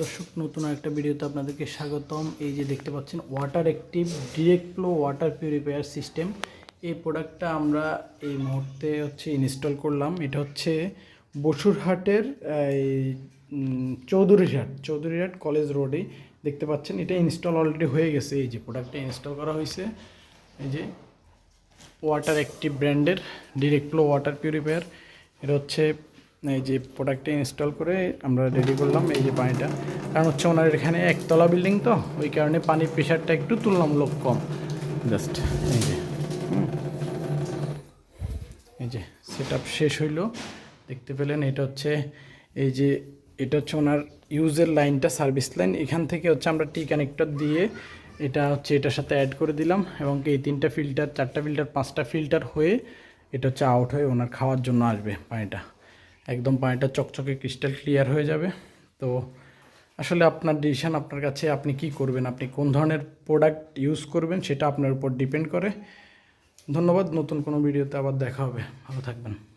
দর্শক, নতুন একটা ভিডিওতে আপনাদেরকে স্বাগতম। এই যে দেখতে পাচ্ছেন water active direct flow water purifier system এই প্রোডাক্টটা আমরা এই মুহূর্তে হচ্ছে ইনস্টল করলাম। এটা হচ্ছে বসুরহাটের চৌধুরীহাট চৌধুরীরহাট কলেজ রোডে দেখতে পাচ্ছেন, এটা ইনস্টল অলরেডি হয়ে গেছে। এই যে প্রোডাক্টটা ইনস্টল করা হয়েছে। এই যে ওয়াটার অ্যাক্টিভ ব্র্যান্ডের ডিরেক্ট ফ্লো ওয়াটার পিউরিফায়ার এটা হচ্ছে এই যে প্রোডাক্টটা ইনস্টল করে আমরা রেডি করলাম এই যে পানিটা। কারণ হচ্ছে ওনার এখানে একতলা বিল্ডিং তো ওই কারণে পানির প্রেশারটা একটু তুলনামূলক কম। জাস্ট এই যে। এই যে সেট শেষ হইল। দেখতে পেলেন এটা হচ্ছে এই যে এটা হচ্ছে ওনার ইউজের লাইনটা সার্ভিস লাইন এখান থেকে হচ্ছে আমরা টি কানেক্টর দিয়ে এটা হচ্ছে এটার সাথে অ্যাড করে দিলাম এবং এই তিনটা ফিল্টার চারটা ফিল্টার পাঁচটা ফিল্টার হয়ে এটা হচ্ছে আউট হয়ে ওনার খাওয়ার জন্য আসবে পানিটা। একদম পানিটা চকচকে ক্রিস্টাল ক্লিয়ার হয়ে যাবে। তো আসলে আপনার ডিসিশান আপনার কাছে আপনি কি করবেন, আপনি কোন ধরনের প্রোডাক্ট ইউজ করবেন সেটা আপনার উপর ডিপেন্ড করে। ধন্যবাদ, নতুন কোনো ভিডিওতে আবার দেখা হবে। ভালো থাকবেন।